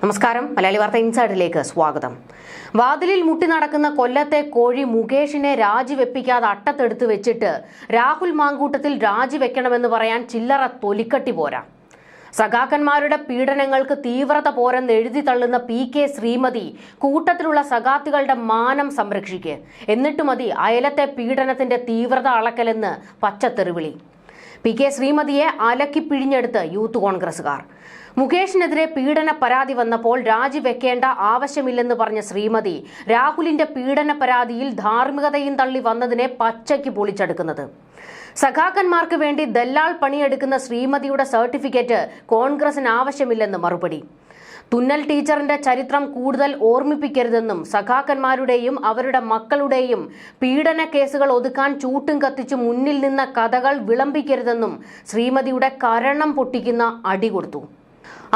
നമസ്കാരം. മലയാളി വാർത്ത ഇൻസൈഡിലേക്ക് സ്വാഗതം. വാതിലിൽ മുട്ടി നടക്കുന്ന കൊല്ലത്തെ കോഴി മുകേഷിനെ രാജിവെപ്പിക്കാതെ അട്ടത്തെടുത്ത് വെച്ചിട്ട് രാഹുൽ മാങ്കൂട്ടത്തിൽ രാജിവെക്കണമെന്ന് പറയാൻ ചില്ലറ തൊലിക്കട്ടി പോരാ. സഖാക്കന്മാരുടെ പീഡനങ്ങൾക്ക് തീവ്രത പോരെന്ന് എഴുതി തള്ളുന്ന പി കെ ശ്രീമതി കൂട്ടത്തിലുള്ള സഖാത്തികളുടെ മാനം സംരക്ഷിക്കുക എന്നിട്ട് മതി അയലത്തെ പീഡനത്തിന്റെ തീവ്രത അളക്കലെന്ന് പച്ചത്തെറിവിളി. പി കെ ശ്രീമതിയെ അലക്കി പിഴിഞ്ഞെടുത്ത് യൂത്ത് കോൺഗ്രസുകാർ മുകേഷിനെതിരെ പീഡന പരാതി വന്നപ്പോൾ രാജിവെക്കേണ്ട ആവശ്യമില്ലെന്ന് പറഞ്ഞ ശ്രീമതി രാഹുലിന്റെ പീഡന പരാതിയിൽ ധാർമ്മികതയും തള്ളി വന്നതിനെ പച്ചയ്ക്ക് പൊളിച്ചെടുക്കുന്നത്. സഖാക്കന്മാർക്ക് വേണ്ടി ദല്ലാൾ പണിയെടുക്കുന്ന ശ്രീമതിയുടെ സർട്ടിഫിക്കറ്റ് കോൺഗ്രസിന് ആവശ്യമില്ലെന്ന് മറുപടി. തുന്നൽ ടീച്ചറിന്റെ ചരിത്രം കൂടുതൽ ഓർമ്മിപ്പിക്കരുതെന്നും സഖാക്കന്മാരുടെയും അവരുടെ മക്കളുടെയും പീഡന കേസുകൾ ഒതുക്കാൻ ചൂട്ടും കത്തിച്ച് മുന്നിൽ നിന്ന കഥകൾ വിളമ്പിക്കരുതെന്നും ശ്രീമതിയുടെ കരണം പൊട്ടിക്കുന്ന അടി കൊടുത്തു.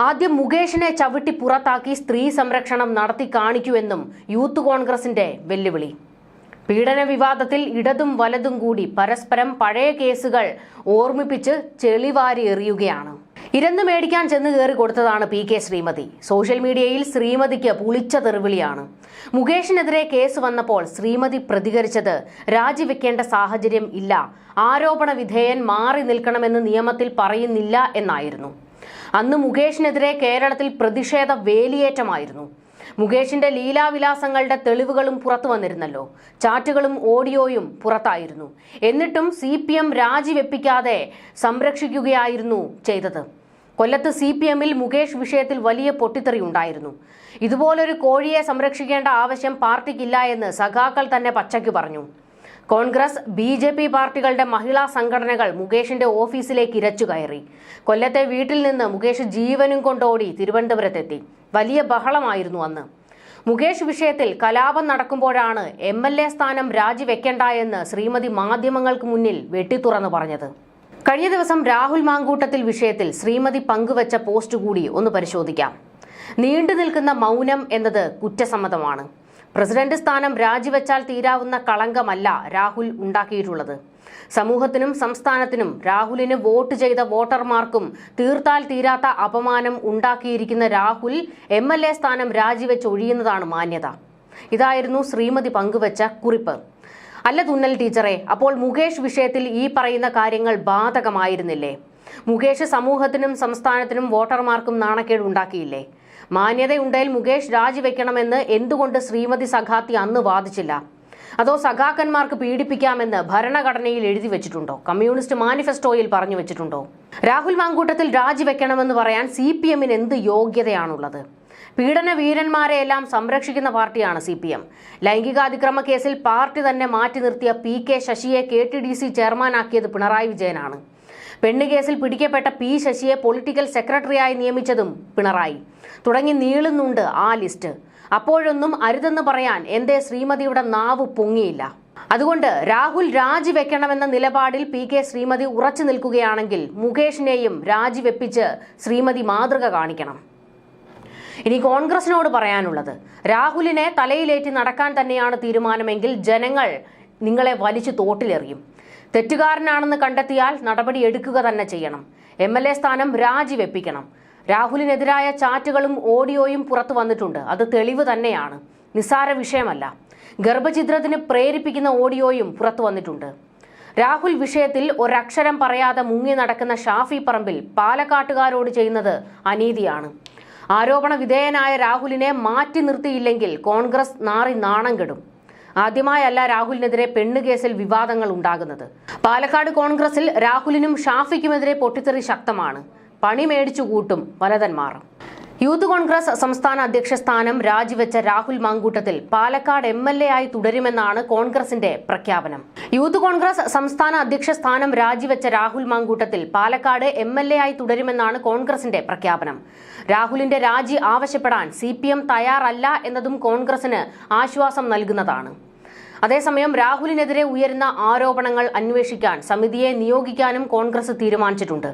ആദ്യം മുകേഷിനെ ചവിട്ടി പുറത്താക്കി സ്ത്രീ സംരക്ഷണം നടത്തി കാണിക്കുമെന്നും യൂത്ത് കോൺഗ്രസിന്റെ വെല്ലുവിളി. പീഡന വിവാദത്തിൽ ഇടതും വലതും കൂടി പരസ്പരം പഴയ കേസുകൾ ഓർമ്മിപ്പിച്ച് ചെളിവാരി എറിയുകയാണ്. ഇരന്നു മേടിക്കാൻ ചെന്ന് കയറി കൊടുത്തതാണ് പി കെ ശ്രീമതി. സോഷ്യൽ മീഡിയയിൽ ശ്രീമതിക്ക് പുളിച്ച തെറിവിളിയാണ്. മുകേഷിനെതിരെ കേസ് വന്നപ്പോൾ ശ്രീമതി പ്രതികരിച്ചത് രാജിവെക്കേണ്ട സാഹചര്യം ഇല്ല ആരോപണ വിധേയൻ മാറി നിൽക്കണമെന്ന് നിയമത്തിൽ പറയുന്നില്ല എന്നായിരുന്നു. അന്ന് മുകേഷിനെതിരെ കേരളത്തിൽ പ്രതിഷേധ വേലിയേറ്റമായിരുന്നു. മുകേഷിന്റെ ലീലാവിലാസങ്ങളുടെ തെളിവുകളും പുറത്തു വന്നിരുന്നല്ലോ. ചാറ്റുകളും ഓഡിയോയും പുറത്തായിരുന്നു. എന്നിട്ടും സി പി എം രാജിവെപ്പിക്കാതെ സംരക്ഷിക്കുകയായിരുന്നു ചെയ്തത്. കൊല്ലത്ത് സി പി എമ്മിൽ മുകേഷ് വിഷയത്തിൽ വലിയ പൊട്ടിത്തെറി ഉണ്ടായിരുന്നു. ഇതുപോലൊരു കോഴിയെ സംരക്ഷിക്കേണ്ട ആവശ്യം പാർട്ടിക്കില്ല എന്ന് സഖാക്കൾ തന്നെ പച്ചയ്ക്ക് പറഞ്ഞു. കോൺഗ്രസ് ബി ജെ പി പാർട്ടികളുടെ മഹിളാ സംഘടനകൾ മുകേഷിന്റെ ഓഫീസിലേക്ക് ഇരച്ചു കയറി. കൊല്ലത്തെ വീട്ടിൽ നിന്ന് മുകേഷ് ജീവനും കൊണ്ടോടി തിരുവനന്തപുരത്തെത്തി. വലിയ ബഹളമായിരുന്നു അന്ന്. മുകേഷ് വിഷയത്തിൽ കലാപം നടക്കുമ്പോഴാണ് എം എൽ എ സ്ഥാനം രാജിവെക്കേണ്ട എന്ന് ശ്രീമതി മാധ്യമങ്ങൾക്ക് മുന്നിൽ വെട്ടിത്തുറന്ന് പറഞ്ഞത്. കഴിഞ്ഞ ദിവസം രാഹുൽ മാങ്കൂട്ടത്തിൽ വിഷയത്തിൽ ശ്രീമതി പങ്കുവച്ച പോസ്റ്റ് കൂടി ഒന്ന് പരിശോധിക്കാം. നീണ്ടു നിൽക്കുന്ന മൗനം എന്നത് കുറ്റസമ്മതമാണ്. പ്രസിഡന്റ് സ്ഥാനം രാജിവെച്ചാൽ തീരാവുന്ന കളങ്കമല്ല രാഹുൽ ഉണ്ടാക്കിയിട്ടുള്ളത്. സമൂഹത്തിനും സംസ്ഥാനത്തിനും രാഹുലിന് വോട്ട് ചെയ്ത വോട്ടർമാർക്കും തീർത്താൽ തീരാത്ത അപമാനം ഉണ്ടാക്കിയിരിക്കുന്ന രാഹുൽ എം എൽ എ സ്ഥാനം രാജിവെച്ച് ഒഴിയുന്നതാണ് മാന്യത. ഇതായിരുന്നു ശ്രീമതി പങ്കുവച്ച കുറിപ്പ്. അല്ല തുന്നൽ ടീച്ചറെ അപ്പോൾ മുകേഷ് വിഷയത്തിൽ ഈ പറയുന്ന കാര്യങ്ങൾ ബാധകമായിരുന്നില്ലേ? മുകേഷ് സമൂഹത്തിനും സംസ്ഥാനത്തിനും വോട്ടർമാർക്കും നാണക്കേട് ഉണ്ടാക്കിയില്ലേ? മാന്യതയുണ്ടെങ്കിൽ മുകേഷ് രാജിവെക്കണമെന്ന് എന്തുകൊണ്ട് ശ്രീമതി സഖാത്തി അന്ന് വാദിച്ചില്ല? അതോ സഖാക്കന്മാർക്ക് പീഡിപ്പിക്കാമെന്ന് ഭരണഘടനയിൽ എഴുതി വെച്ചിട്ടുണ്ടോ? കമ്മ്യൂണിസ്റ്റ് മാനിഫെസ്റ്റോയിൽ പറഞ്ഞു വെച്ചിട്ടുണ്ടോ? രാഹുൽ മാങ്കൂട്ടത്തിൽ രാജിവെക്കണമെന്ന് പറയാൻ സി പി എമ്മിന് എന്ത് യോഗ്യതയാണുള്ളത്? പീഡന വീരന്മാരെയെല്ലാം സംരക്ഷിക്കുന്ന പാർട്ടിയാണ് സി പി എം. ലൈംഗികാതിക്രമ കേസിൽ പാർട്ടി തന്നെ മാറ്റി നിർത്തിയ പി കെ ശശിയെ കെ ടി ഡി സി ചെയർമാനാക്കിയത് പിണറായി വിജയനാണ്. പെണ്ണ് കേസിൽ പിടിക്കപ്പെട്ട പി ശശിയെ പൊളിറ്റിക്കൽ സെക്രട്ടറിയായി നിയമിച്ചതും പിണറായി. തുടങ്ങി നീളുന്നുണ്ട് ആ ലിസ്റ്റ്. അപ്പോഴൊന്നും അരുതെന്ന് പറയാൻ എന്തേ ശ്രീമതിയുടെ നാവ് പൊങ്ങിയില്ല. അതുകൊണ്ട് രാഹുൽ രാജിവെക്കണമെന്ന നിലപാടിൽ പി കെ ശ്രീമതി ഉറച്ചു നിൽക്കുകയാണെങ്കിൽ മുകേഷിനെയും രാജിവെപ്പിച്ച് ശ്രീമതി മാതൃക കാണിക്കണം. ഇനി കോൺഗ്രസിനോട് പറയാനുള്ളത് രാഹുലിനെ തലയിലേറ്റി നടക്കാൻ തന്നെയാണ് തീരുമാനമെങ്കിൽ ജനങ്ങൾ നിങ്ങളെ വലിച്ചു തോട്ടിലെറിയും. തെറ്റുകാരനാണെന്ന് കണ്ടെത്തിയാൽ നടപടി എടുക്കുക തന്നെ ചെയ്യണം. എം എൽ എ സ്ഥാനം രാജിവെപ്പിക്കണം. രാഹുലിനെതിരായ ചാറ്റുകളും ഓഡിയോയും പുറത്തു വന്നിട്ടുണ്ട്. അത് തെളിവ് തന്നെയാണ്. നിസ്സാര വിഷയമല്ല. ഗർഭചിത്രത്തിന് പ്രേരിപ്പിക്കുന്ന ഓഡിയോയും പുറത്തു വന്നിട്ടുണ്ട്. രാഹുൽ വിഷയത്തിൽ ഒരക്ഷരം പറയാതെ മുങ്ങി നടക്കുന്ന ഷാഫി പറമ്പിൽ പാലക്കാട്ടുകാരോട് ചെയ്യുന്നത് അനീതിയാണ്. ആരോപണ വിധേയനായ രാഹുലിനെ മാറ്റി നിർത്തിയില്ലെങ്കിൽ കോൺഗ്രസ് നാറി നാണം കെടും. ആദ്യമായല്ല രാഹുലിനെതിരെ പെണ്ണുകേസിൽ വിവാദങ്ങൾ ഉണ്ടാകുന്നത്. പാലക്കാട് കോൺഗ്രസിൽ രാഹുലിനും ഷാഫിക്കുമെതിരെ പൊട്ടിത്തെറി ശക്തമാണ്. പണി മേടിച്ചു കൂട്ടും വലതന്മാർ. യൂത്ത് കോൺഗ്രസ് സംസ്ഥാന അധ്യക്ഷ സ്ഥാനം രാജിവെച്ച രാഹുൽ മാങ്കൂട്ടത്തിൽ പാലക്കാട് എ ആയി തുടരുമെന്നാണ് കോൺഗ്രസിന്റെ പ്രഖ്യാപനം. യൂത്ത് കോൺഗ്രസ് സംസ്ഥാന അധ്യക്ഷ സ്ഥാനം രാജിവെച്ച Rahul Mamkoottathil Palakkad M L A ആയി തുടരുമെന്നാണ് കോൺഗ്രസിന്റെ പ്രഖ്യാപനം. രാഹുലിന്റെ രാജി ആവശ്യപ്പെടാൻ സി തയ്യാറല്ല എന്നതും കോൺഗ്രസിന് ആശ്വാസം നൽകുന്നതാണ്. അതേസമയം രാഹുലിനെതിരെ ഉയരുന്ന ആരോപണങ്ങൾ അന്വേഷിക്കാൻ സമിതിയെ നിയോഗിക്കാനും കോൺഗ്രസ് തീരുമാനിച്ചിട്ടുണ്ട്.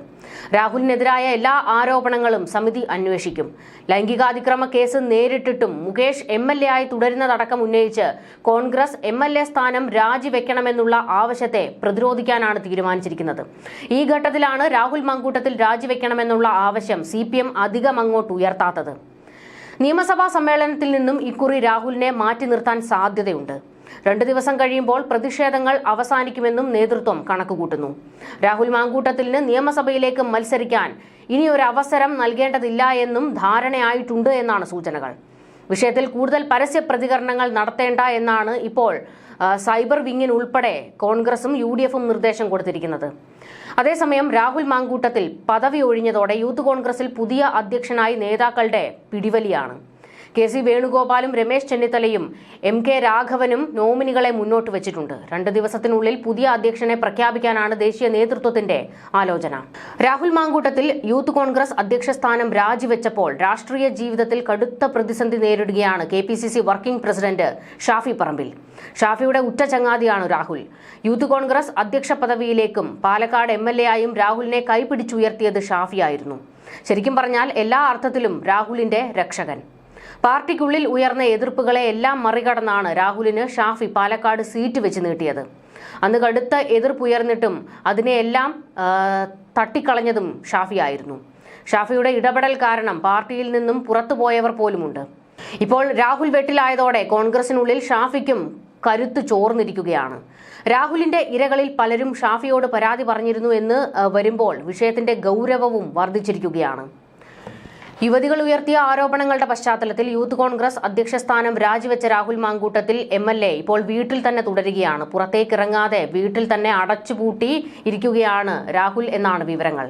രാഹുലിനെതിരായ എല്ലാ ആരോപണങ്ങളും സമിതി അന്വേഷിക്കും. ലൈംഗികാതിക്രമ കേസ് നേരിട്ടിട്ടും മുകേഷ് എം എൽ എ ആയി തുടരുന്നതടക്കം ഉന്നയിച്ച് കോൺഗ്രസ് എം എൽ എ സ്ഥാനം രാജിവെക്കണമെന്നുള്ള ആവശ്യത്തെ പ്രതിരോധിക്കാനാണ് തീരുമാനിച്ചിരിക്കുന്നത്. ഈ ഘട്ടത്തിലാണ് രാഹുൽ മങ്കൂട്ടത്തിൽ രാജിവെക്കണമെന്നുള്ള ആവശ്യം സി പി എം അധികം അങ്ങോട്ട് ഉയർത്താത്തത്. നിയമസഭാ സമ്മേളനത്തിൽ നിന്നും ഇക്കുറി രാഹുലിനെ മാറ്റി നിർത്താൻ സാധ്യതയുണ്ട്. രണ്ടു ദിവസം കഴിയുമ്പോൾ പ്രതിഷേധങ്ങൾ അവസാനിക്കുമെന്നും നേതൃത്വം കണക്കുകൂട്ടുന്നു. രാഹുൽ മാങ്കൂട്ടത്തിന് നിയമസഭയിലേക്ക് മത്സരിക്കാൻ ഇനി ഒരു അവസരം നൽകേണ്ടതില്ല എന്നും ധാരണയായിട്ടുണ്ട് എന്നാണ് സൂചനകൾ. വിഷയത്തിൽ കൂടുതൽ പരസ്യ പ്രതികരണങ്ങൾ നടത്തേണ്ട എന്നാണ് ഇപ്പോൾ സൈബർ വിങ്ങിന് ഉൾപ്പെടെ കോൺഗ്രസും യു ഡി എഫും നിർദ്ദേശം കൊടുത്തിരിക്കുന്നത്. അതേസമയം രാഹുൽ മാങ്കൂട്ടത്തിൽ പദവി ഒഴിഞ്ഞതോടെ യൂത്ത് കോൺഗ്രസിൽ പുതിയ അധ്യക്ഷനായി നേതാക്കളുടെ പിടിവലിയാണ്. കെ സി വേണുഗോപാലും രമേശ് ചെന്നിത്തലയും എം കെ രാഘവനും നോമിനികളെ മുന്നോട്ട് വെച്ചിട്ടുണ്ട്. രണ്ട് ദിവസത്തിനുള്ളിൽ പുതിയ അധ്യക്ഷനെ പ്രഖ്യാപിക്കാനാണ് ദേശീയ നേതൃത്വത്തിന്റെ ആലോചന. രാഹുൽ മാങ്കൂട്ടത്തിൽ യൂത്ത് കോൺഗ്രസ് അധ്യക്ഷ സ്ഥാനം രാജിവെച്ചപ്പോൾ രാഷ്ട്രീയ ജീവിതത്തിൽ കടുത്ത പ്രതിസന്ധി നേരിടുകയാണ് K working president Shafi Parambil. ഷാഫിയുടെ ഉറ്റ ചങ്ങാതിയാണ് രാഹുൽ. യൂത്ത് കോൺഗ്രസ് അധ്യക്ഷ പദവിയിലേക്കും പാലക്കാട് എം എൽ എ ആയും രാഹുലിനെ കൈപിടിച്ചുയർത്തിയത് ഷാഫിയായിരുന്നു. ശരിക്കും പറഞ്ഞാൽ എല്ലാ അർത്ഥത്തിലും രാഹുലിന്റെ രക്ഷകൻ. പാർട്ടിക്കുള്ളിൽ ഉയർന്ന എതിർപ്പുകളെ എല്ലാം മറികടന്നാണ് രാഹുലിന് ഷാഫി പാലക്കാട് സീറ്റ് വെച്ച് നീട്ടിയത്. അന്ന് കടുത്ത എതിർപ്പുയർന്നിട്ടും അതിനെയെല്ലാം തട്ടിക്കളഞ്ഞതും തട്ടിക്കളഞ്ഞതും ഷാഫിയായിരുന്നു ഷാഫിയുടെ ഇടപെടൽ കാരണം പാർട്ടിയിൽ നിന്നും പുറത്തുപോയവർ പോലുമുണ്ട്. ഇപ്പോൾ രാഹുൽ വെട്ടിലായതോടെ കോൺഗ്രസിനുള്ളിൽ ഷാഫിക്കും കരുത്ത് ചോർന്നിരിക്കുകയാണ്. രാഹുലിന്റെ ഇരകളിൽ പലരും ഷാഫിയോട് പരാതി പറഞ്ഞിരുന്നു എന്ന് വരുമ്പോൾ വിഷയത്തിന്റെ ഗൗരവവും വർദ്ധിച്ചിരിക്കുകയാണ്. യുവതികൾ ഉയർത്തിയ ആരോപണങ്ങളുടെ പശ്ചാത്തലത്തിൽ യൂത്ത് കോൺഗ്രസ് അധ്യക്ഷ സ്ഥാനം രാജിവെച്ച Rahul Mamkoottathil M L A ഇപ്പോൾ വീട്ടിൽ തന്നെ തുടരുകയാണ്. പുറത്തേക്കിറങ്ങാതെ വീട്ടിൽ തന്നെ അടച്ചുപൂട്ടി ഇരിക്കുകയാണ് രാഹുൽ എന്നാണ് വിവരങ്ങൾ.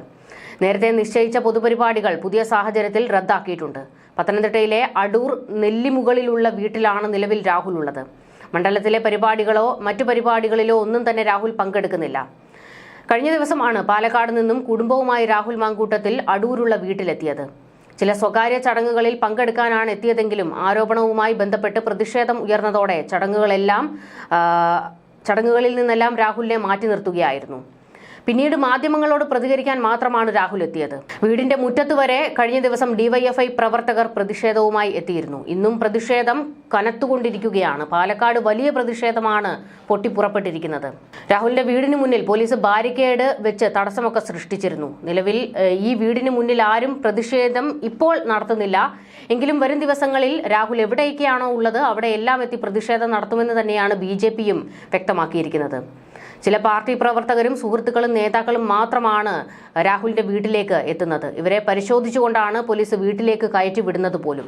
നേരത്തെ നിശ്ചയിച്ച പൊതുപരിപാടികൾ പുതിയ സാഹചര്യത്തിൽ റദ്ദാക്കിയിട്ടുണ്ട്. പത്തനംതിട്ടയിലെ അടൂർ നെല്ലിമുകളിലുള്ള വീട്ടിലാണ് നിലവിൽ രാഹുൽ ഉള്ളത്. മണ്ഡലത്തിലെ പരിപാടികളോ മറ്റു പരിപാടികളിലോ ഒന്നും തന്നെ രാഹുൽ പങ്കെടുക്കുന്നില്ല. കഴിഞ്ഞ ദിവസമാണ് പാലക്കാട് നിന്നും കുടുംബവുമായി രാഹുൽ മാങ്കൂട്ടത്തിൽ അടൂരുള്ള വീട്ടിലെത്തിയത്. ചില സ്വകാര്യ ചടങ്ങുകളിൽ പങ്കെടുക്കാനാണ് എത്തിയതെങ്കിലും ആരോപണവുമായി ബന്ധപ്പെട്ട് പ്രതിഷേധം ഉയർന്നതോടെ ചടങ്ങുകളെല്ലാം ചടങ്ങുകളിൽ നിന്നെല്ലാം രാഹുലിനെ മാറ്റി നിർത്തുകയായിരുന്നു. പിന്നീട് മാധ്യമങ്ങളോട് പ്രതികരിക്കാൻ മാത്രമാണ് രാഹുൽ എത്തിയത്. വീടിന്റെ മുറ്റത്ത് വരെ കഴിഞ്ഞ ദിവസം ഡിവൈഎഫ്ഐ പ്രവർത്തകർ പ്രതിഷേധവുമായി എത്തിയിരുന്നു. ഇന്നും പ്രതിഷേധം കനത്തുകൊണ്ടിരിക്കുകയാണ്. പാലക്കാട് വലിയ പ്രതിഷേധമാണ് പൊട്ടിപ്പുറപ്പെട്ടിരിക്കുന്നത്. രാഹുലിന്റെ വീടിന് മുന്നിൽ പോലീസ് ബാരിക്കേഡ് വെച്ച് തടസ്സമൊക്കെ സൃഷ്ടിച്ചിരുന്നു. നിലവിൽ ഈ വീടിന് മുന്നിൽ ആരും പ്രതിഷേധം ഇപ്പോൾ നടത്തുന്നില്ല. എങ്കിലും വരും ദിവസങ്ങളിൽ രാഹുൽ എവിടെയൊക്കെയാണോ ഉള്ളത് അവിടെ എല്ലാം എത്തി പ്രതിഷേധം നടത്തുമെന്ന് തന്നെയാണ് ബി വ്യക്തമാക്കിയിരിക്കുന്നത്. ചില പാർട്ടി പ്രവർത്തകരും സുഹൃത്തുക്കളും നേതാക്കളും മാത്രമാണ് രാഹുലിന്റെ വീട്ടിലേക്ക് എത്തുന്നത്. ഇവരെ പരിശോധിച്ചുകൊണ്ടാണ് പോലീസ് വീട്ടിലേക്ക് കയറ്റി വിടുന്നത് പോലും.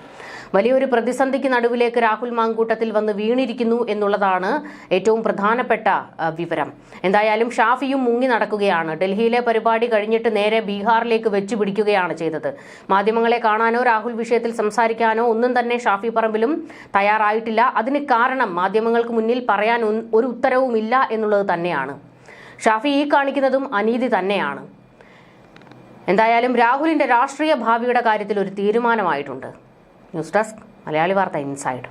വലിയൊരു പ്രതിസന്ധിക്ക് നടുവിലേക്ക് രാഹുൽ മാങ്കൂട്ടത്തിൽ വന്ന് വീണിരിക്കുന്നു എന്നുള്ളതാണ് ഏറ്റവും പ്രധാനപ്പെട്ട വിവരം. എന്തായാലും ഷാഫിയും മുങ്ങി നടക്കുകയാണ്. ഡൽഹിയിലെ പരിപാടി കഴിഞ്ഞിട്ട് നേരെ ബീഹാറിലേക്ക് വെച്ചു പിടിക്കുകയാണ് ചെയ്തത്. മാധ്യമങ്ങളെ കാണാനോ രാഹുൽ വിഷയത്തിൽ സംസാരിക്കാനോ ഒന്നും തന്നെ ഷാഫി പറമ്പിലും തയ്യാറായിട്ടില്ല. അതിന് കാരണം മാധ്യമങ്ങൾക്ക് മുന്നിൽ പറയാൻ ഒരു ഉത്തരവുമില്ല എന്നുള്ളത് തന്നെയാണ്. ഷാഫി ഈ കാണിക്കുന്നതും അനീതി തന്നെയാണ്. എന്തായാലും രാഹുലിന്റെ രാഷ്ട്രീയ ഭാവിയുടെ കാര്യത്തിൽ ഒരു തീരുമാനമായിട്ടുണ്ട്. ന്യൂസ് ഡെസ്ക് മലയാളി വാർത്ത ഇൻസൈഡ്.